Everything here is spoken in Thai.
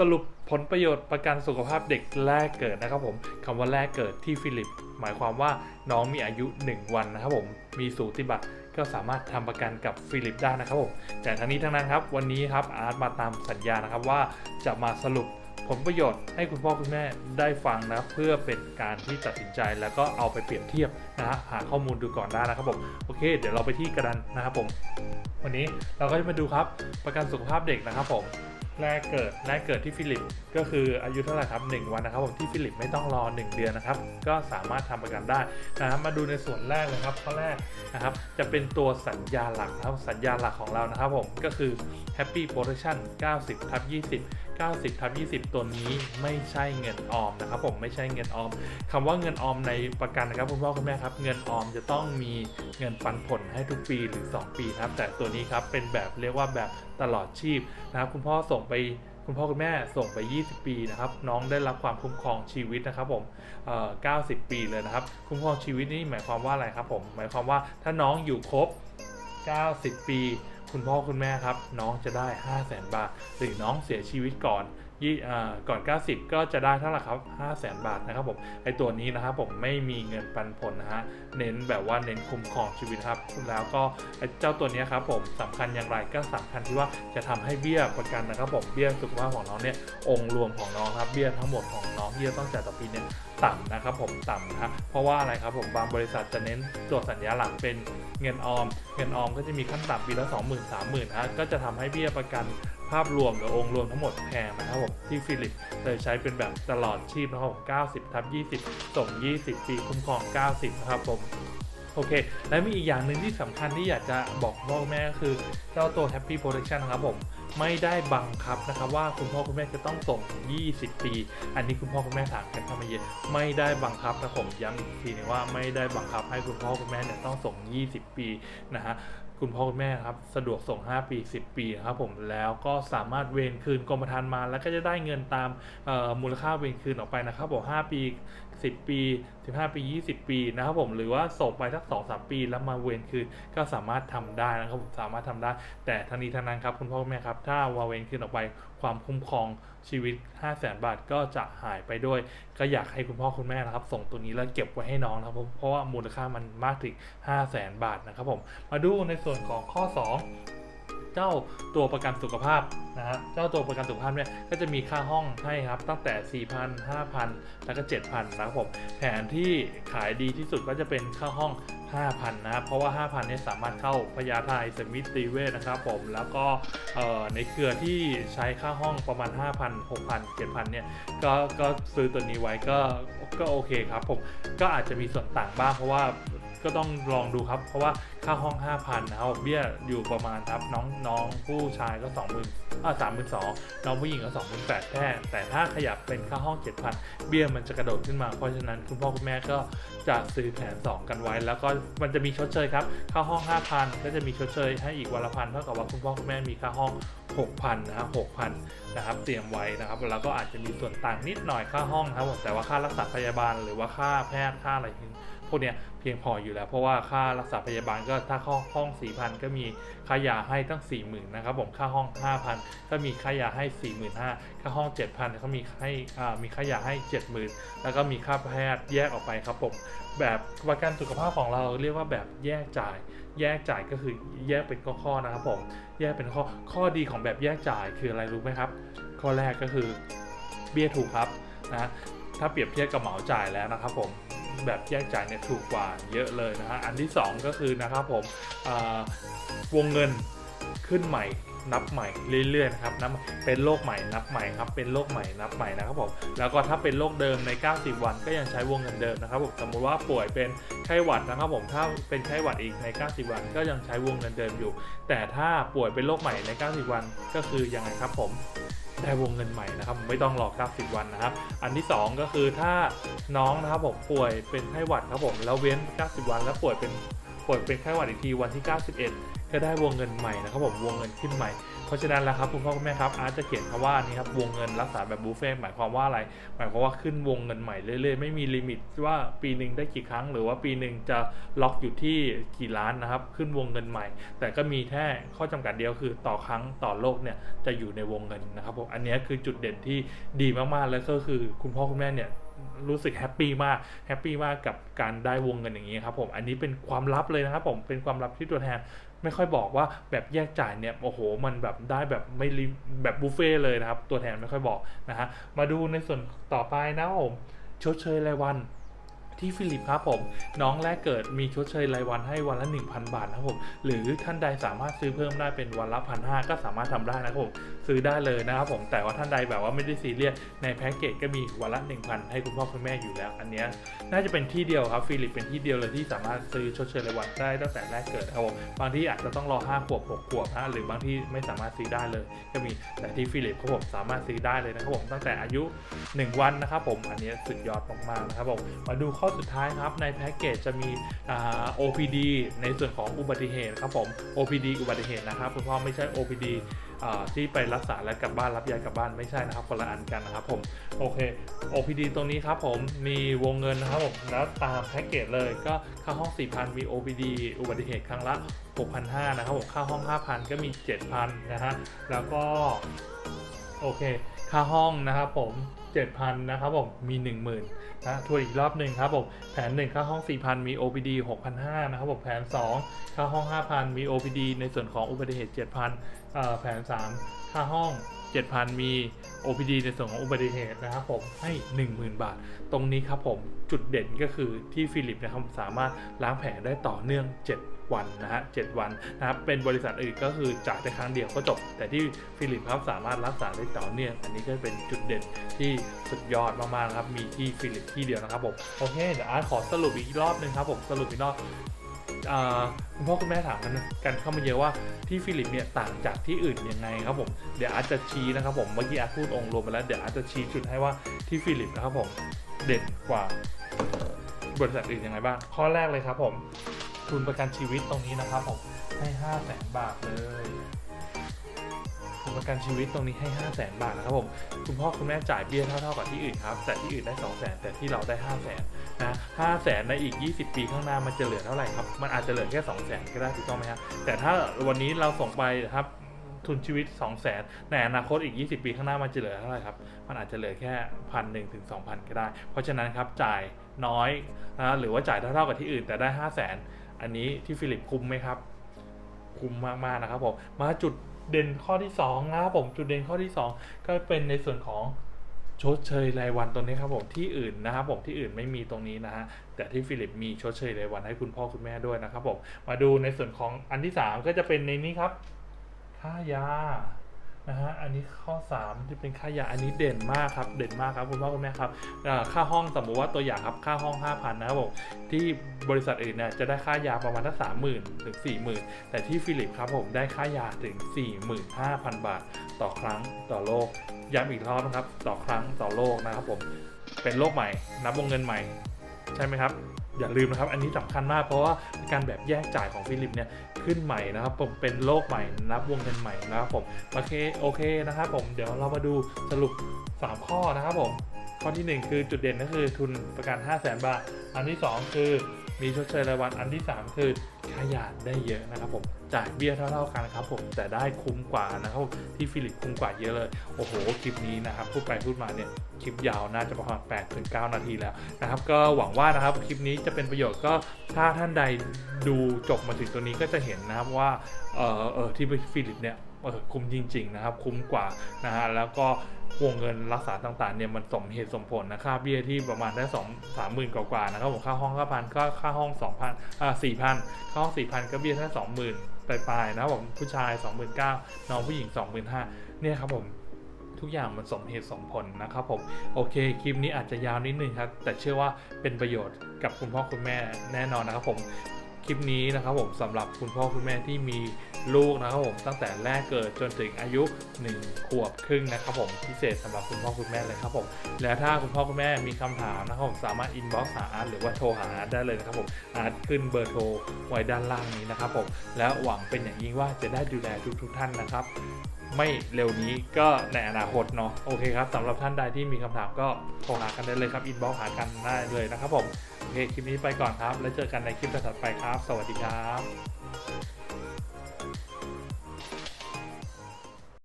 สรุปผลประโยชน์ประกันสุขภาพเด็กแรกเกิดนะครับผมคำว่าแรกเกิดที่ฟิลิป หมายความว่าน้องมีอายุ 1 วันนะครับผมมีสูติบัตรก็สามารถทำประกันกับฟิลิปได้นะครับผมแต่ทั้งนี้ทั้งนั้นครับ วันนี้ครับอาร์ตมาตามสัญญานะครับว่าจะมาสรุปผลประโยชน์ให้คุณพ่อคุณแม่ได้ฟังนะเพื่อเป็นการที่ตัดสินใจ แล้วก็เอาไปเปรียบเทียบนะฮะหาข้อมูลดูก่อนได้นะครับผมโอเค เดี๋ยวเราไปที่กระดานนะครับผม วันนี้เราก็จะมาดูครับประกันสุขภาพเด็กนะครับผม แรกเกิดแรกเกิดที่ฟิลิป ก็คืออายุเท่าไหร่ครับ 1 วันนะครับผมที่ฟิลิปไม่ต้องรอ 1 เดือนนะครับ ก็สามารถทำประกันได้นะครับมาดูในส่วนแรกเลยครับข้อแรกนะครับ จะเป็นตัวสัญญาหลักนะครับสัญญาหลักของเรานะครับผมก็คือ Happy Protection 90ทับ20 90ทับ20 ตัวนี้ไม่ใช่เงินออมนะครับผมไม่ใช่เงินออมคำว่าเงินออมในประกันนะครับคุณพ่อคุณแม่ครับเงินออมจะต้องมีเงินปันผลให้ทุกปีหรือ 2 ปีครับ แต่ตัวนี้ครับเป็นแบบเรียกว่าแบบตลอดชีพนะครับคุณพ่อส่งไปคุณพ่อคุณแม่ส่งไป 20 ปีนะครับน้องได้รับความคุ้มครองชีวิตนะครับผมเอ่อ90 ปีเลยนะครับ คุ้มครองชีวิตนี่หมายความว่าอะไรครับผมหมายความว่าถ้าน้องอยู่ครบ 90 ปี คุณพ่อคุณแม่ครับ น้องจะได้ 5 0 0แสนบาท หรือน้องเสียชีวิตก่อน ยี่ก่อน 90 ก็จะได้เท่าไหร่ครับ 5 0 0แสนบาทนะครับผม ไอตัวนี้นะครับผมไม่มีเงินปันผลนะฮะ เน้นแบบว่าเน้นคุ้มครองชีวิตครับ แล้วก็ไอเจ้าตัวนี้ครับผมสำคัญอย่างไรก็สำคัญที่ว่าจะทำให้เบี้ยประกันนะครับผม เบี้ยสุขภาพของน้องเนี่ย องค์รวมของน้องครับ เบี้ยทั้งหมดของน้องที่จะต้องจ่ายต่อปีเนี่ยต่ำนะครับผมต่ำนะครับเพราะว่าอะไรครับผมบางบริษัทจะเน้นตัวสัญญาหลักเป็นเงินออม เงินออมก็จะมีขั้นต่ำปีละ 20,000 30,000นะฮะก็จะทำให้เบี้ยประกัน ภาพรวมหรือองค์รวมทั้งหมดแพงนะครับผมที่ฟิลิปเลยใช้เป็นแบบตลอดชีพนะครับผม90ทับ20 ส่ง 20 ปีคุ้มครอง 90 นะครับผมโอเค และมีอีกอย่างหนึ่งที่สำคัญที่อยากจะบอกพ่อแม่ก็คือเจ้าตัว Happy Protection นครับผมไม่ได้บังคับนะครับว่าคุณพ่อคุณแม่จะต้องส่ง 20 ปี อันนี้คุณพ่อคุณแม่ถามกันเข้ามาเยอะไม่ได้บังคับนะผมย้ำอีกทีนึงว่าไม่ได้บังคับให้คุณพ่อคุณแม่เนี่ยต้องส่ง 20 ปีนะฮะ คุณพ่อคุณแม่ครับสะดวกส่ง 5 ปี 10 ปีนะครับผมแล้วก็สามารถเวนคืนกรมธรรม์มา แล้วก็จะได้เงินตามมูลค่าเวนคืนออกไปนะครับผม5ปี 10 ปี 15 ปี 20 ปีนะครับผมหรือว่าส่งไปสัก 2 3 ปี แล้วมาเวนคืนก็สามารถทำได้นะครับผมสามารถทำได้ แต่ทั้งนี้ทั้งนั้นครับคุณพ่อคุณแม่ครับถ้าวาเวนคืนออกไปความคุ้มครองชีวิต 5 0 0แสนบาทก็จะหายไปด้วย ก็อยากให้คุณพ่อคุณแม่นะครับ ส่งตัวนี้แล้วเก็บไว้ให้น้องนะครับผมเพราะว่ามูลค่ามันมากถึง 5 0 0แสนบาทนะครับผมมาดูในส่วนวนของข้อ 2 เจ้าตัวประกันสุขภาพนะฮะเจ้าตัวประกันสุขภาพเนี่ยก็จะมีค่าห้องให้ครับ ตั้งแต่ 4,000 5,000 แล้วก็ 7,000 นะครับผมแผนที่ขายดีที่สุดก็จะเป็นค่าห้อง 5,000 นะครับเพราะว่า 5,000 เนี่ยสามารถเข้าพญาไทสมิติเวชนะครับผมแล้วก็เอ่อในเครือที่ใช้ค่าห้องประมาณ 5,000 6,000 7,000 เนี่ยก็ก็ซื้อตัวนี้ไว้ก็ก็โอเคครับผมก็อาจจะมีส่วนต่างบ้างเพราะว่า ก็ต้องลองดูครับ เพราะว่าค่าห้อง 5,000นะครับเบี้ยอยู่ประมาณครับน้องน้องผู้ชายก็20,000อ่า32,000น้องผู้หญิงก็28,000แค่แต่ถ้าขยับเป็นค่าห้อง 7,000 เบี้ยมันจะกระโดดขึ้นมา เพราะฉะนั้นคุณพ่อคุณแม่ก็จะซื้อแผน 2 กันไว้ แล้วก็มันจะมีชดเชยครับค่าห้อง 5,000 ก็จะมีชดเชยให้อีกวันละพันเท่ากับว่าคุณพ่อคุณแม่มีค่าห้อง6,000นะครับ6,000นะครับเตรียมไว้นะครับแล้วก็อาจจะมีส่วนต่างนิดหน่อยค่าห้องนะครับผมแต่ว่าค่ารักษาพยาบาลหรือว่าค่าแพทย์ค่าอะไร พวกเนี้ยเพียงพออยู่แล้ว เพราะว่าค่ารักษาพยาบาลก็ถ้าห้องห้อง 4,000 ก็มีค่ายาให้ตั้ง 40,000นะครับผมค่าห้อง 5,000 ก็มีค่ายาให้ 45,000ค่าห้อง 7,000ก็มีให้อ่ามีค่ายาให้ 70,000 แล้วก็มีค่าแพทย์แยกออกไปครับผมแบบประกันสุขภาพของเราเรียกว่าแบบแยกจ่าย แยกจ่ายก็คือแยกเป็นข้อๆนะครับผมแยกเป็นข้อข้อดีของแบบแยกจ่ายคืออะไรรู้ไหมครับ ข้อแรกก็คือเบี้ยถูกครับนะถ้าเปรียบเทียบกับเหมาจ่ายแล้วนะครับผม แบบแยกจ่ายเนี่ยถูกกว่าเยอะเลยนะฮะอันที่ 2 ก็คือนะครับผมวงเงินขึ้นใหม่นับใหม่เรื่อยๆนะครับนับเป็นโรคใหม่นับใหม่ครับเป็นโรคใหม่นับใหม่นะครับผมแล้วก็ถ้าเป็นโรคเดิมใน 90 วันก็ยังใช้วงเงินเดิมนะครับผมสมมติว่าป่วยเป็นไข้หวัดนะครับผมถ้าเป็นไข้หวัดอีกใน 90 วันก็ยังใช้วงเงินเดิมอยู่ แต่ถ้าป่วยเป็นโรคใหม่ใน 90 วันก็คือยังไงครับผม ได้วงเงินใหม่นะครับไม่ต้องรอ 90 วันนะครับ อันที่ 2 ก็คือถ้าน้องนะครับผมป่วยเป็นไข้หวัดครับผมแล้วเว้น 90 วันแล้วป่วยเป็นป่วยเป็นไข้หวัดอีกทีวันที่ 91 ก็ได้วงเงินใหม่นะครับผมวงเงินขึ้นใหม่ เพราะฉะนั้นแล้วครับคุณพ่อคุณแม่ครับอาร์ตจะเขียนคำว่านี่ครับวงเงินรักษาแบบบุฟเฟ่หมายความว่าอะไร หมายความว่าขึ้นวงเงินใหม่เรื่อยๆ ไม่มีลิมิตว่าปีหนึ่งได้กี่ครั้ง หรือว่าปีหนึ่งจะล็อกอยู่ที่กี่ล้านนะครับขึ้นวงเงินใหม่ แต่ก็มีแค่ข้อจำกัดเดียวคือต่อครั้งต่อโลกเนี่ยจะอยู่ในวงเงินนะครับผมอันนี้คือจุดเด่นที่ดีมากๆแล้วก็คือคุณพ่อคุณแม่เนี่ยรู้สึกแฮปปี้มากแฮปปี้มากกับการได้วงเงินอย่างนี้ครับผมอันนี้เป็นความลับเลยนะครับผมเป็นความลับที่ตัวแทน ไม่ค่อยบอกว่าแบบแยกจ่ายเนี่ยโอ้โห มันแบบได้แบบไม่ลิแบบบุฟเฟ่เลยนะครับ ตัวแทนไม่ค่อยบอกนะฮะมาดูในส่วนต่อไปนะครับผมชดเชยรายวัน ที่ฟิลิปครับผม น้องแรกเกิดมีชดเชยรายวันให้วันละ 1,000 บาทนะครับผมหรือท่านใดสามารถซื้อเพิ่มได้เป็นวันละพันห้าก็สามารถทำได้นะครับผมซื้อได้เลยนะครับผมแต่ว่าท่านใดแบบว่าไม่ได้ซีเรียสในแพ็กเกจก็มีวันละ 1,000 ให้คุณพ่อคุณแม่อยู่แล้ว อันนี้น่าจะเป็นที่เดียวครับฟิลิปเป็นที่เดียวเลยที่สามารถซื้อชดเชยรายวันได้ตั้งแต่แรกเกิดนะครับผมบางที่อาจจะต้องรอ5ขวบ6ขวบนะหรือบางที่ไม่สามารถซื้อได้เลย ก็มีแต่ที่ฟิลิปครับผมสามารถซื้อได้เลยนะครับผมตั้งแต่อายุ 1 วันนะครับผมอันนี้สุดยอดมากๆนะครับผมมาดูข้อสุดท้ายครับในแพ็กเกจจะมีอ่ OPD ในส่วนของอุบัติเหตุครับผม OPD อุบัติเหตุนะครับคุณพ่อไม่ใช่ OPD ที่ไปรักษาและกลับบ้านรับยากลับบ้านไม่ใช่นะครับคนละอันกันนะครับผมโอเค OPD ตรงนี้ครับผมมีวงเงินนะครับผมแล้วตามแพ็กเกจเลยก็ค่าห้อง 4,000 มี OPD อุบัติเหตุครั้งละ 6,500 นะครับผมค่าห้อง 5,000 ก็มี 7,000 นะฮะแล้วก็ โอเค ค่าห้องนะครับผม7,000นะครับผมมี 10,000นะทวนอีกรอบหนึ่งครับผมแผน 1 ค่าห้อง 4,000 มี OPD 6,500นะครับผมแผน 2 ค่าห้อง 5,000 มี OPD ในส่วนของอุบัติเหตุ7,000เอ่อแผน 3 ค่าห้อง 7,000 มี OPD ในส่วนของอุบัติเหตุนะครับผมให้ 10,000 บาท ตรงนี้ครับผมจุดเด่นก็คือที่ฟิลิปนะครับสามารถล้างแผลได้ต่อเนื่อง 7 วันนะฮะ7วันนะครับเป็นบริษัทอื่นก็คือจ่ายได้ครั้งเดียวก็จบ แต่ที่ฟิลิปครับสามารถรักษาได้ต่อเนื่องอันนี้ก็เป็นจุดเด่นที่สุดยอดมากๆนะครับมีที่ฟิลิปที่เดียวนะครับผมโอเคเดี๋ยวอาร์ตขอสรุปอีกรอบหนึ่งครับผมสรุปอีกรอบคุณพ่อคุณแม่ถามกันกันเข้ามาเยอะว่าที่ฟิลิปเนี่ยต่างจากที่อื่นยังไงครับผมเดี๋ยวอาจจะชี้นะครับผมเมื่อกี้อาร์ตพูดองค์รวมไปแล้วเดี๋ยวอาจจะชี้จุดให้ว่าที่ฟิลิปนะครับผมเด่นกว่าบริษัทอื่นยังไงบ้างข้อแรกเลยครับผม ทุนประกันชีวิตตรงนี้นะครับผมให้5 0 0แสนบาทเลยทุนประกันชีวิตตรงนี้ให้5 0 0แสนบาทนะครับผมคุณพ่อคุณแม่จ่ายเบี้ยเท่าๆกับที่อื่นครับแต่ที่อื่นได้2 0 0แสนแต่ที่เราได้5 0 0แสนนะห้าแสนในอีก 20 ปีข้างหน้ามันจะเหลือเท่าไหร่ครับมันอาจจะเหลือแค่2 0 0แสนก็ได้ถูกต้องไหมครับแต่ถ้าวันนี้เราส่งไปนะครับทุนชีวิต 2 0 0แสนในอนาคตอีก 20 ปีข้างหน้ามันจะเหลือเท่าไหร่ครับ มันอาจจะเหลือแค่พันหนึ่งถึงสองพันก็ได้ เพราะฉะนั้นครับจ่ายน้อยนะหรือว่าจ่ายเท่าๆกับที่อื่นแต่ได้ 5 0 0แสน อันนี้ที่ฟิลิปคุ้มไหมครับ คุ้มมากๆนะครับผมมาจุดเด่นข้อที่สองนะครับผมจุดเด่นข้อที่สองก็เป็นในส่วนของชดเชยรายวันตรงนี้ครับผมที่อื่นนะครับผมที่อื่นไม่มีตรงนี้นะฮะแต่ที่ฟิลิปมีชดเชยรายวันให้คุณพ่อคุณแม่ด้วยนะครับผมมาดูในส่วนของอันที่ 3 ก็จะเป็นในนี้ครับ ค่ายา นะฮะอันนี้ข้อ 3 ที่เป็นค่ายาอันนี้เด่นมากครับเด่นมากครับคุณพ่อคุณแม่ครับค่าห้องสมมติว่าตัวอย่างครับค่าห้อง 5,000 นะครับผมที่บริษัทอื่นเนี่ยจะได้ค่ายาประมาณทั้งสามหมื่นถึงสี่หมื่นแต่ที่ฟิลิปครับผมได้ค่ายาถึง 45,000 บาท ต่อครั้งต่อโลกย้ำอีกรอบนะครับ ต่อครั้งต่อโลกนะครับผมเป็นโลกใหม่ นับวงเงินใหม่ ใช่ไหมครับ อย่าลืมนะครับ อันนี้สำคัญมากเพราะว่าการแบบแยกจ่ายของฟิลิปเนี่ยขึ้นใหม่นะครับผมเป็นโลกใหม่นับวงเงินใหม่นะครับผมโอเคโอเคนะครับผมเดี๋ยวเรามาดูสรุป 3 ข้อนะครับผมข้อทีหนึ่1 คือจุดเด่นก็คือทุนประกัน 5 0 0 0 0 0 บาท อันที่ 2 คือ มีชดเชยรายวันอันที่ 3 คือขยานได้เยอะนะครับผมจ่ายเบี้ยเท่าๆกันครับผมแต่ได้คุ้มกว่านะครับที่ฟิลิปคุ้มกว่าเยอะเลย โอ้โหคลิปนี้นะครับพูดไปพูดมาเนี่ยคลิปยาวน่าจะประมาณ8ถึง9นาทีแล้วนะครับก็หวังว่านะครับคลิปนี้จะเป็นประโยชน์ก็ถ้าท่านใดดูจบมาถึงตัวนี้ก็จะเห็นนะครับว่าเออเออที่ฟิลิปเนี่ย เออคุ้มจริง ๆ นะครับ คุ้มกว่านะฮะแล้วก็วงเงินรักษาต่างๆเนี่ยมันสมเหตุสมผลนะค่าเบี้ยที่ประมาณได้สองสามหมื่นกว่าๆนะครับผมค่าห้องค่าพันก็ค่าห้องสองพันอ่าสี่พันค่าห้องสี่พันก็เบี้ยแค่สองหมื่นปลายๆนะครับผมผู้ชายสองหมื่นเก้าน้องผู้หญิงสองหมื่นห้าเนี่ยครับผมทุกอย่างมันสมเหตุสมผลนะครับผมโอเคคลิปนี้อาจจะยาวนิดนึงครับ แต่เชื่อว่าเป็นประโยชน์กับคุณพ่อคุณแม่แน่นอนนะครับผม คลิปนี้นะครับผมสำหรับคุณพ่อคุณแม่ที่มีลูกนะครับผมตั้งแต่แรกเกิดจนถึงอายุ 1 ขวบครึ่งนะครับผมพิเศษสำหรับคุณพ่อคุณแม่เลยครับผมแล้วถ้าคุณพ่อคุณแม่มีคำถามนะครับผมสามารถอินบ็อกซ์หาอาร์ตหรือว่าโทรหาอาร์ตได้เลยนะครับผมอาร์ตขึ้นเบอร์โทรไว้ด้านล่างนี้นะครับผมแล้วหวังเป็นอย่างยิ่งว่าจะได้ดูแลทุกๆท่านนะครับ ไม่เร็วนี้ก็ในอนาคตเนาะโอเคครับสำหรับท่านใดที่มีคำถามก็โทรหากันได้เลยครับอินบ็อกซ์หากันได้เลยนะครับผม โอเคคลิปนี้ไปก่อนครับ แล้วเจอกันในคลิปถัดไปครับ สวัสดีครับ